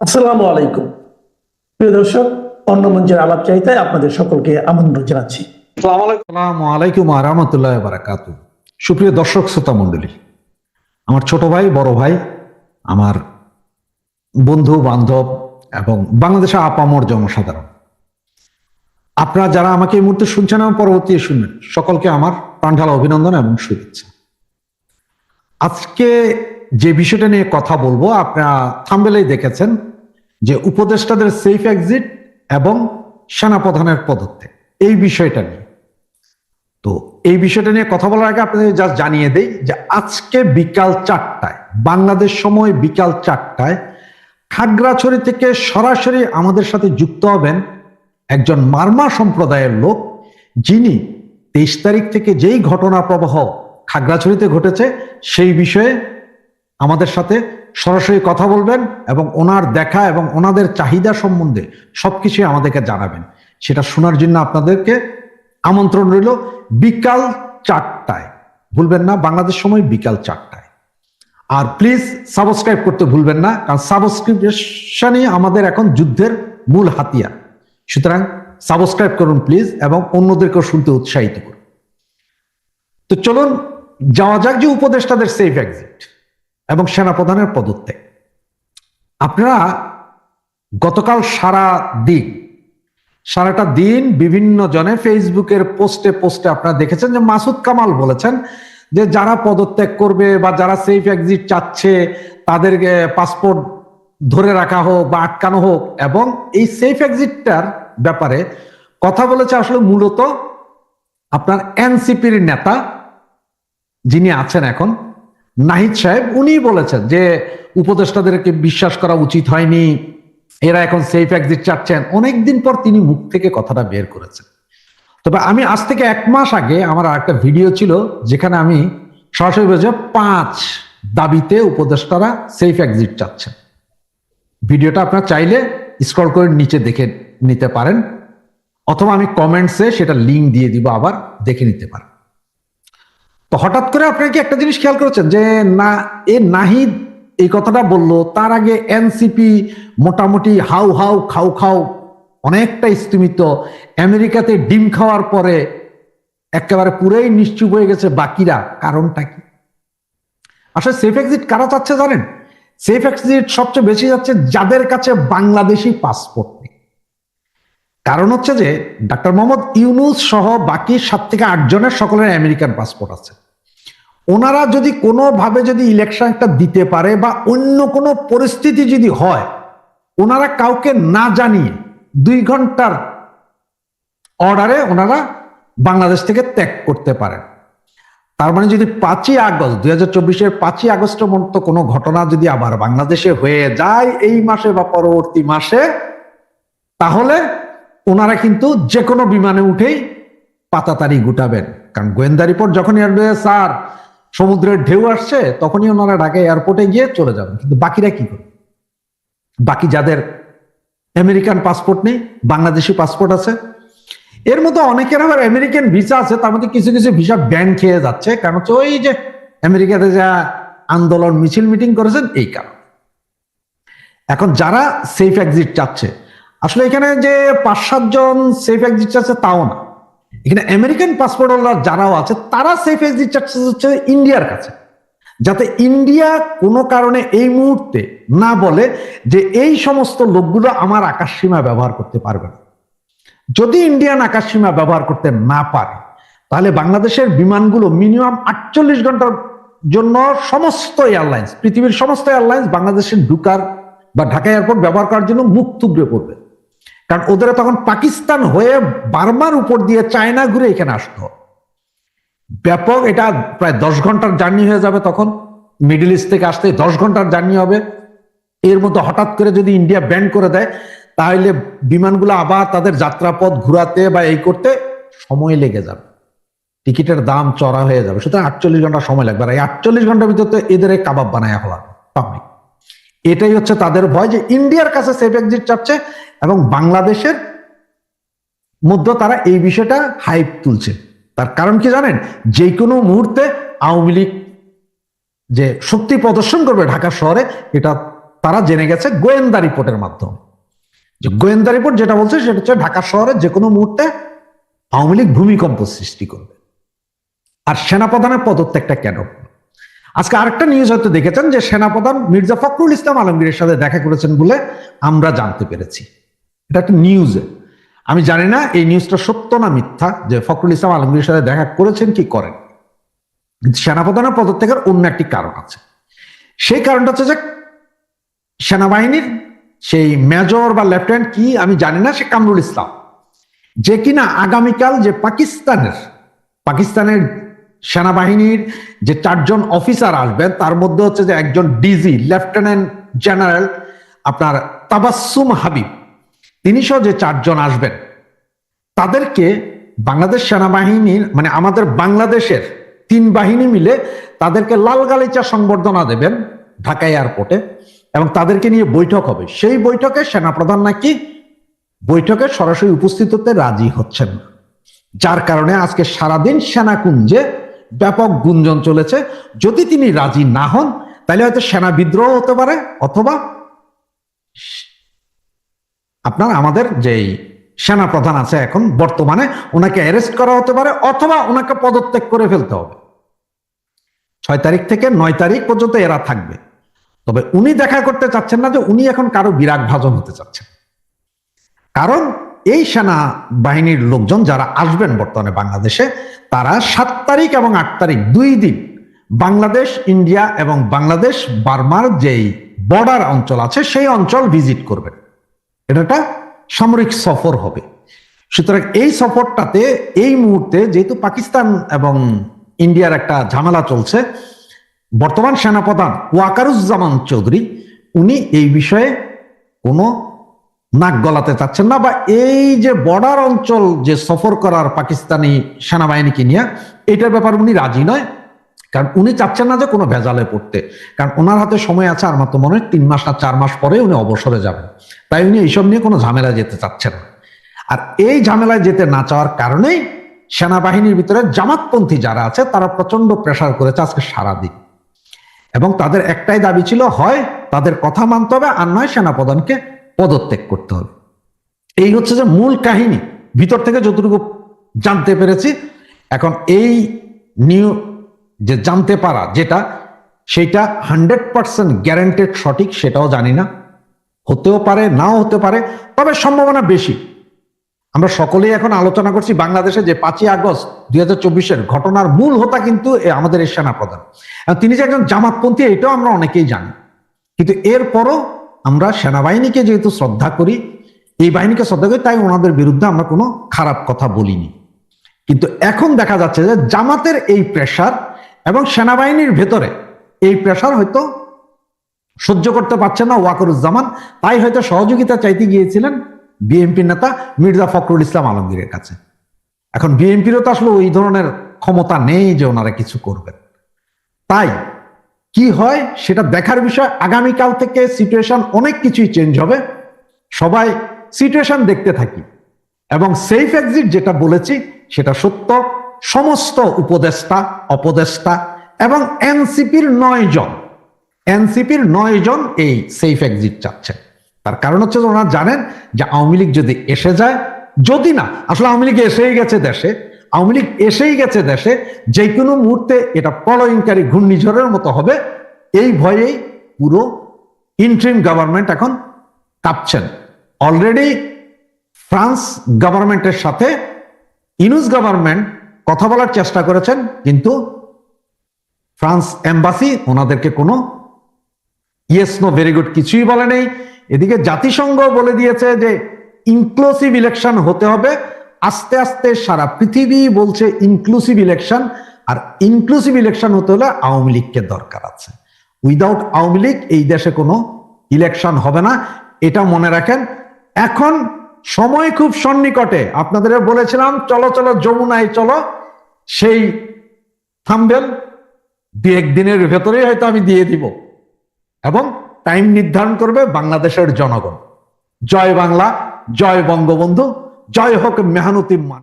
আসসালামু আলাইকুম। প্রিয় দর্শক অন্য মঞ্চের আলাপ চাইতায় আপনাদের সকলকে আমন্ত্রণ জানাচ্ছি। আসসালামু আলাইকুম। আহমতুল্লাহ বারাকাতু। সুপ্রিয় দর্শক শ্রোতা মণ্ডলী আমার ছোট ভাই বড় ভাই আমার বন্ধু বান্ধব এবং বাংলাদেশের আপামর জনসাধারণ আপনারা যারা আমাকে এই মুহূর্তে শুনছেন এবং পরবর্তী শুনবেন সকলকে আমার প্রাণঢালা অভিনন্দন এবং শুভেচ্ছা। আজকে যে বিষয়টা নিয়ে কথা বলব, আপনারা থাম্বেলেই দেখেছেন যে উপদেষ্টাদের সেফ এক্সিট এবং সেনাপ্রধানের পদত্যাগ, এই বিষয়টা নিয়ে। তো এই বিষয়টা নিয়ে কথা বলার আগে আপনাদের জাস্ট জানিয়ে দেই যে আজকে বিকাল চারটায়, বাংলাদেশ সময় বিকাল চারটায় খাগড়াছড়ি থেকে সরাসরি আমাদের সাথে যুক্ত হবেন একজন মার্মা সম্প্রদায়ের লোক, যিনি তেইশ তারিখ থেকে যেই ঘটনা প্রবাহ খাগড়াছড়িতে ঘটেছে, সেই বিষয়ে আমাদের সাথে সরাসরি কথা বলবেন এবং ওনার দেখা এবং ওনাদের চাহিদা সম্বন্ধে সবকিছুই আমাদেরকে জানাবেন। সেটা শোনার জন্য আপনাদেরকে আমন্ত্রণ রইল বিকাল চারটায়। ভুলবেন না, বাংলাদেশ সময় বিকাল চারটায়। আর প্লিজ সাবস্ক্রাইব করতে ভুলবেন না, কারণ সাবস্ক্রিপশনই আমাদের এখন যুদ্ধের মূল হাতিয়ার। সুতরাং সাবস্ক্রাইব করুন প্লিজ এবং অন্যদেরকেও শুনতে উৎসাহিত করুন। তো চলুন, যাওয়া যাক যে উপদেষ্টাদের সেফ এক্সিট এবং সেনাপ্রধানের পদত্যাগ। আপনারা গতকাল সারা দিন, সারাটা দিন বিভিন্ন জনে ফেসবুকের পোস্টে পোস্টে আপনারা দেখেছেন যে মাসুদ কামাল বলেছেন যে যারা পদত্যাগ করবে বা যারা সেফ এক্সিট চাচ্ছে তাদেরকে পাসপোর্ট ধরে রাখা হোক বা আটকানো হোক এবং এই সেফ এক্সিটটার ব্যাপারে কথা বলেছে আসলে মূলত আপনার এনসিপির নেতা যিনি আছেন এখন নাহিদ সাহেব উনি বলেছেন যে উপদেষ্টাদেরকে বিশ্বাস করা উচিত হয়নি, এরা এখন সেফ এক্সিট চাচ্ছেন। অনেকদিন পর তিনি মুখ থেকে কথাটা বের করেছেন। তবে আমি আজ থেকে এক মাস আগে আমার আর একটা ভিডিও ছিল, যেখানে আমি সরাসরি বলেছি পাঁচ দাবিতে উপদেষ্টারা সেফ এক্সিট চাচ্ছেন। ভিডিওটা আপনার চাইলে স্ক্রল করে নিচে দেখে নিতে পারেন, অথবা আমি কমেন্টসে সেটা লিঙ্ক দিয়ে দিব আবার দেখে নিতে পারেন। তো হঠাৎ করে আপনারা কি একটা জিনিস খেয়াল করেছেন যে না, এ নাহিদ এই কথাটা বলল, তার আগে এনসিপি মোটামুটি হাউ হাউ খাও খাও অনেকটা স্তিমিত, আমেরিকাতে ডিম খাওয়ার পরে একেবারে পুরোই নিশ্চুপ হয়ে গেছে বাকিরা, কারণটা কি? আসলে সেফ এক্সিট কারা চাচ্ছে জানেন? সেফ এক্সিট সবচেয়ে বেশি যাচ্ছে যাদের কাছে বাংলাদেশি পাসপোর্ট নেই। কারণ হচ্ছে যে, ডাক্তার মোহাম্মদ ইউনুস সহ বাকি সাত থেকে আট জনের সকলের আমেরিকান পাসপোর্ট আছে। ওনারা যদি কোনোভাবে যদি ইলেকশনটা দিতে পারে বা অন্য কোনো পরিস্থিতি যদি হয়, ওনারা কাউকে না জানিয়ে দুই ঘণ্টার অর্ডারে ওনারা বাংলাদেশ থেকে ত্যাগ করতে পারেন। তার মানে যদি পাঁচই আগস্ট, দুই হাজার চব্বিশের পাঁচই আগস্টের মতো কোনো ঘটনা যদি আবার বাংলাদেশে হয়ে যায় এই মাসে বা পরবর্তী মাসে, তাহলে ওনারা কিন্তু যে কোনো বিমানে উঠেই পাতাতারি গুটাবেন। কারণ গোয়েন্দা রিপোর্ট যখনই আসবে, স্যার সমুদ্রের ঢেউ আসছে, তখনই ওনারা ঢাকা এয়ারপোর্টে গিয়ে চলে যাবেন। কিন্তু বাকিরা কি করবে? বাকি যাদের আমেরিকান পাসপোর্ট নেই, বাংলাদেশি পাসপোর্ট আছে, এর মধ্যে অনেকের আবার আমেরিকান ভিসা আছে, তার মধ্যে কিছু কিছু ভিসা ব্যান খেয়ে যাচ্ছে, কারণ হচ্ছে ওই যে আমেরিকাতে যা আন্দোলন, মিছিল মিটিং করেছেন, এই কারণ। এখন যারা সেফ এক্সিট চাচ্ছে, আসলে এখানে যে পাঁচ সাতজন সেফ এক্সিট চাচ্ছে, তাও না। এখানে আমেরিকান পাসপোর্ট হোল্ডার যারাও আছে, তারা সেফ এক্সিট চাচ্ছে হচ্ছে ইন্ডিয়ার কাছে। যাতে ইন্ডিয়া কোনো কারণে এই মুহূর্তে না বলে যে এই সমস্ত লোকগুলো আমার আকাশ সীমা ব্যবহার করতে পারবে না। যদি ইন্ডিয়ান আকাশ সীমা ব্যবহার করতে না পারে, তাহলে বাংলাদেশের বিমানগুলো মিনিমাম আটচল্লিশ ঘণ্টার জন্য সমস্ত এয়ারলাইন্স পৃথিবীর সমস্ত এয়ারলাইন্স বাংলাদেশের ঢুকার বা ঢাকা এয়ারপোর্ট ব্যবহার করার জন্য মুখ থুবড়ে পড়বে। কারণ ওদের তখন পাকিস্তান হয়ে বার্মার উপর দিয়ে চায়না ঘুরে এখানে আসতো। ব্যাপক এটা প্রায় দশ ঘণ্টার জার্নি হয়ে যাবে তখন। মিডিল ইস্ট থেকে আসতে দশ ঘণ্টার জার্নি হবে। এর মধ্যে হঠাৎ করে যদি ইন্ডিয়া ব্যান করে দেয়, তাহলে বিমানগুলো আবার তাদের যাত্রাপথ ঘুরাতে বা এই করতে সময় লেগে যাবে। টিকিটের দাম চড়া হয়ে যাবে। সুতরাং আটচল্লিশ ঘণ্টা সময় লাগবে। আর এই আটচল্লিশ ঘণ্টার ভিতরে এদের কাবাব বানায় হলাম পাবলিক। এটাই হচ্ছে তাদের ভয় যে ইন্ডিয়ার কাছে সেফ এক্সিট চাচ্ছে এবং বাংলাদেশের মধ্যে তারা এই বিষয়টা হাইপ তুলছে। তার কারণ কি জানেন? যে কোনো মুহূর্তে আওয়ামী লীগ যে শক্তি প্রদর্শন করবে ঢাকা শহরে, এটা তারা জেনে গেছে গোয়েন্দা রিপোর্টের মাধ্যমে। যে গোয়েন্দা রিপোর্ট যেটা বলছে সেটা হচ্ছে ঢাকা শহরে যে কোনো মুহূর্তে আওয়ামী লীগ ভূমিকম্প সৃষ্টি করবে। আর সেনাপ্রধানের পদত্যাগটা কেন? আজকে আরেকটা নিউজ হয়তো দেখেছেন যে সেনাপ্রধান মির্জা ফখরুল ইসলাম আলমগীরের সাথে দেখা করেছেন বলে আমরা জানতে পেরেছি। এটা একটা নিউজে আমি জানি না এই নিউজটা সত্য না মিথ্যা যে ফখরুল ইসলাম আলমগীরের সাথে দেখা করেছেন কি করেন। সেনাপ্রধানের পদত্যাগের অন্য একটি কারণ আছে। সেই কারণটা হচ্ছে যে সেনাবাহিনীর সেই মেজর বা লেফটেন্যান্ট কি আমি জানি না, সে কামরুল ইসলাম। যে কিনা আগামীকাল যে পাকিস্তানের পাকিস্তানের সেনাবাহিনীর যে চারজন অফিসার আসবেন, তার মধ্যে হচ্ছে যে একজন ডিজি লেফটেন্যান্ট জেনারেল আপনার তাবাসুম হাবিব। তিনি সহ যে চারজন আসবেন, তাদেরকে বাংলাদেশ সেনাবাহিনীর মানে আমাদের বাংলাদেশের তিন বাহিনী মিলে তাদেরকে লাল গালিচা সংবর্ধনা দেবেন ঢাকা এয়ারপোর্টে এবং তাদেরকে নিয়ে বৈঠক হবে। সেই বৈঠকে সেনাপ্রধান নাকি বৈঠকে সরাসরি উপস্থিত হতে রাজি হচ্ছেন না। যার কারণে আজকে সারাদিন সেনাকুঞ্জে ব্যাপক গুঞ্জন চলেছে। যদি তিনি রাজি না হন, তাহলে হয়তো সেনা বিদ্রোহ হতে পারে, অথবা আপনার আমাদের যেই সেনা প্রধান আছে এখন বর্তমানে, ওনাকে অ্যারেস্ট করা হতে পারে, অথবা ওনাকে পদত্যাগ করে ফেলতে হবে। ছয় তারিখ থেকে নয় তারিখ পর্যন্ত এরা থাকবে। তবে উনি দেখা করতে চাচ্ছেন না যে উনি এখন কারও বিরাগ ভাজন হতে চাচ্ছেন। কারণ এই সেনা বাহিনীর লোকজন যারা আসবেন বর্তমানে বাংলাদেশে তারা সাত তারিখ এবং আট তারিখ দুই দিন বাংলাদেশ, ইন্ডিয়া এবং বাংলাদেশ, বার্মার যেই বর্ডার অঞ্চল আছে সেই অঞ্চল ভিজিট করবেন এটা একটা সামরিক সফর হবে। সুতরাং এই সফরটাতে এই মুহূর্তে যেহেতু পাকিস্তান এবং ইন্ডিয়ার একটা ঝামেলা চলছে, বর্তমান সেনাপ্রধান ওয়াকারুজ্জামান চৌধুরী, উনি এই বিষয়ে কোনো নাক গলাতে চাচ্ছেন না, বা এই যে বর্ডার অঞ্চল যে সফর করার পাকিস্তানি সেনাবাহিনীকে নিয়ে, এটার ব্যাপারে উনি রাজি নয়। কারণ উনি চাচ্ছেন না যে কোনো ভেজালে পড়তে। কারণ ওনার হাতে সময় আছে আর মাত্র মনে হয় তিন মাস আর চার মাস পরে উনি অবসরে যাবেন। তাই উনি এইসব নিয়ে কোনো ঝামেলায় যেতে চাচ্ছেন না। আর এই ঝামেলায় যেতে না চাওয়ার কারণেই সেনাবাহিনীর ভিতরে জামাতপন্থী যারা আছে, তারা প্রচণ্ড প্রেসার করেছে আজকে সারাদিন। এবং তাদের একটাই দাবি ছিল, হয় তাদের কথা মানতে হবে আর নয় সেনাপ্রধানকে পদত্যাগ করতে হবে। এই হচ্ছে যে মূল কাহিনী। ভিতর থেকে যতটুকু জানতে পেরেছি, এখন এই নিউ যে জানতে পারা যেটা সেটা হান্ড্রেড পার্সেন্ট গ্যারান্টেড সঠিক, সেটাও জানি না। হতেও পারে, নাও হতে পারে, তবে সম্ভাবনা বেশি। আমরা সকলেই এখন আলোচনা করছি বাংলাদেশে যে পাঁচই আগস্ট দুই হাজার চব্বিশের ঘটনার মূল হোতা কিন্তু আমাদের এই সেনাপ্রধান। তিনি যে একজন জামাতপন্থী, এটাও আমরা অনেকেই জানি। কিন্তু এরপরও আমরা সেনাবাহিনীকে যেহেতু শ্রদ্ধা করি, এই বাহিনীকে শ্রদ্ধা করি, তাই ওনাদের বিরুদ্ধে আমরা কোনো খারাপ কথা বলিনি। কিন্তু এখন দেখা যাচ্ছে যে জামাতের এই প্রেশার এবং সেনাবাহিনীর ভেতরে এই প্রেশার হয়তো সহ্য করতে পারছে না ওয়াকরুজ্জামান। তাই হয়তো সহযোগিতা চাইতে গিয়েছিলেন বিএনপি নেতা মির্জা ফখরুল ইসলাম আলমগীরের কাছে। এখন বিএনপিরও তো আসলে ওই ধরনের ক্ষমতা নেই যে ওনারা কিছু করবেন। তাই কি হয় সেটা দেখার বিষয়। আগামীকাল থেকে সিচুয়েশন অনেক কিছুই চেঞ্জ হবে। সবাই সিচুয়েশন দেখতে থাকি। এবং সেফ এক্সিট যেটা বলেছি, সেটা সত্য। সমস্ত উপদেষ্টা, অপদেষ্টা এবং এনসিপির নয় জন। এনসিপির নয় জন এই সেফ এক্সিট চাচ্ছে। তার কারণ হচ্ছে ওনারা জানেন যে আওয়ামী লীগ যদি এসে যায়, যদি না, আসলে আওয়ামী লীগ এসেই গেছে দেশে। আওয়ামী লীগ এসেই গেছে দেশে যে কোনো মুহূর্তে এটা প্রলয়ঙ্কারী ঘূর্ণিঝড়ের মতো হবে। এই ভয়েই পুরো ইন্ট্রিম গভর্নমেন্ট এখন কাঁপছেন। অলরেডি ফ্রান্স গভর্নমেন্টের সাথে ইনুস গভর্নমেন্ট কথা বলার চেষ্টা করেছেন, কিন্তু ফ্রান্স এম্বাসি ওনাদেরকে কোনো ইয়েস নো ভেরি গুড কিছুই বলে নেই। এদিকে জাতিসংঘ বলে দিয়েছে যে ইনক্লুসিভ ইলেকশন হতে হবে। আস্তে আস্তে সারা পৃথিবী বলছে ইনক্লুসিভ ইলেকশন আর ইনক্লুসিভ ইলেকশন হতে হলে আওয়ামী লীগকে দরকার আছে। উইদাউট আওয়ামী লীগ, এই দেশে কোনো ইলেকশন হবে না। এটা মনে রাখেন। এখন সময় খুব সন্নিকটে। আপনাদের বলেছিলাম, চলো চলো, যমুনায় চলো। সেই থামবেন দু একদিনের ভেতরেই হয়তো আমি দিয়ে দিব। এবং টাইম নির্ধারণ করবে বাংলাদেশের জনগণ। জয় বাংলা, জয় বঙ্গবন্ধু। জয় হোক মেহনতি মান।